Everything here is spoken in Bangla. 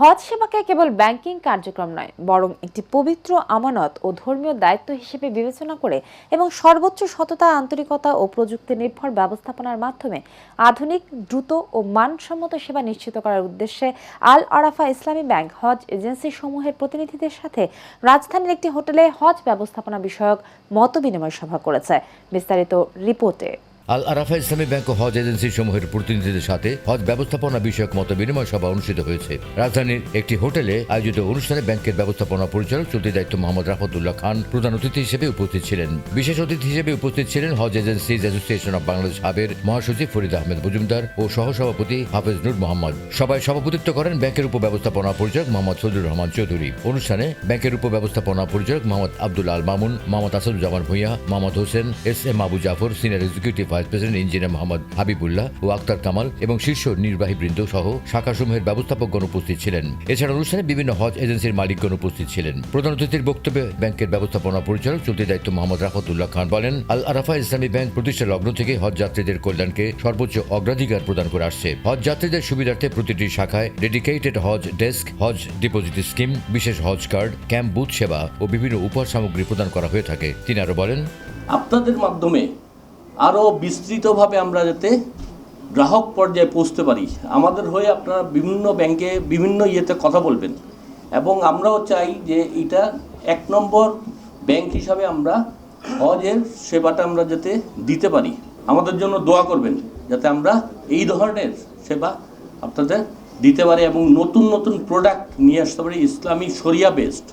হজ সেবাকে কেবল ব্যাংকিং কার্যক্রম নয়, বরং একটি পবিত্র আমানত ও ধর্মীয় দায়িত্ব হিসেবে বিবেচনা করে এবং সর্বোচ্চ সততা, আন্তরিকতা ও প্রযুক্তি নির্ভর ব্যবস্থাপনার মাধ্যমে আধুনিক, দ্রুত ও মানসম্মত সেবা নিশ্চিত করার উদ্দেশ্যে আল আরাফা ইসলামী ব্যাংক হজ এজেন্সি সমূহের প্রতিনিধিদের সাথে রাজধানীর একটি হোটেলে হজ ব্যবস্থাপনা বিষয়ক মতবিনিময় সভা করেছে। বিস্তারিত রিপোর্টে। আল আরাফা ইসলামী ব্যাংক ও হজ এজেন্সি সমূহের প্রতিনিধিদের সাথে হজ ব্যবস্থাপনা বিষয়ক মত বিনিময় সভা অনুষ্ঠিত হয়েছে। রাজধানীর একটি হোটেলে আয়োজিত অনুষ্ঠানে ব্যাংকের ব্যবস্থাপনা পরিচালক চলতি দায়িত্ব মোহাম্মদ রাফতুল্লাহ খান প্রধান অতিথি হিসেবে উপস্থিত ছিলেন। বিশেষ অতিথি হিসেবে উপস্থিত ছিলেন Hajj agencies association of Bangladesh হাবের মহাসচিব ফরিদ আহমেদ মজুমদার ও সহসভাপতি হাফেজ নূর মোহাম্মদ। সবাই সভাপতিত্ব করেন ব্যাংকের উপব্যবস্থাপনা পরিচালক মোহাম্মদ ফজলুর রহমান চৌধুরী। অনুষ্ঠানে ব্যাংকের উপব্যবস্থাপনা পরিচালক Mohammad Abdul Al Mamun, Mohammad Asaduzzaman Bhuiyan, Mohammad Hossain S M Abu Jafar senior executive vice president engineer Mohammad Habibullah ও আক্তার কামাল এবং শীর্ষ নির্বাহী বৃন্দ সহ শাখাসমূহের ব্যবস্থাপকগণ উপস্থিত ছিলেন। এছাড়া অনুষ্ঠানে বিভিন্ন হজ এজেন্সির মালিকগণ উপস্থিত ছিলেন। প্রধান অতিথির বক্তব্যে ব্যাংকের ব্যবস্থাপনা পরিচালক চলতি দায়িত্ব মোহাম্মদ রাফতুল্লাহ খান বলেন আল আরাফা ইসলামী ব্যাংক প্রতিষ্ঠা লগ্ন থেকে হজ যাত্রীদের কল্যাণকে সর্বোচ্চ অগ্রাধিকার প্রদান করে আসছে। হজ যাত্রীদের সুবিধার্থে প্রতিটি শাখায় dedicated hajj desk hajj deposit scheme বিশেষ হজ কার্ড ক্যাম্প বুথ সেবা ও বিভিন্ন উপহার সামগ্রী প্রদান করা হয়ে থাকে। তিনি আরও বলেন, আপনাদের মাধ্যমে আরও বিস্তৃতভাবে আমরা যাতে গ্রাহক পর্যায়ে পৌঁছতে পারি। আমাদের হয়ে আপনারা বিভিন্ন ব্যাংকে বিভিন্ন ইয়েতে কথা বলবেন। এবং আমরাও চাই যে এটা এক নম্বর ব্যাংক হিসাবে আমরা হজের সেবাটা আমরা যাতে দিতে পারি। আমাদের জন্য দোয়া করবেন যাতে আমরা এই ধরনের সেবা আপনাদের দিতে পারি এবং নতুন নতুন প্রোডাক্ট নিয়ে আসতে পারি, ইসলামী শরিয়া বেসড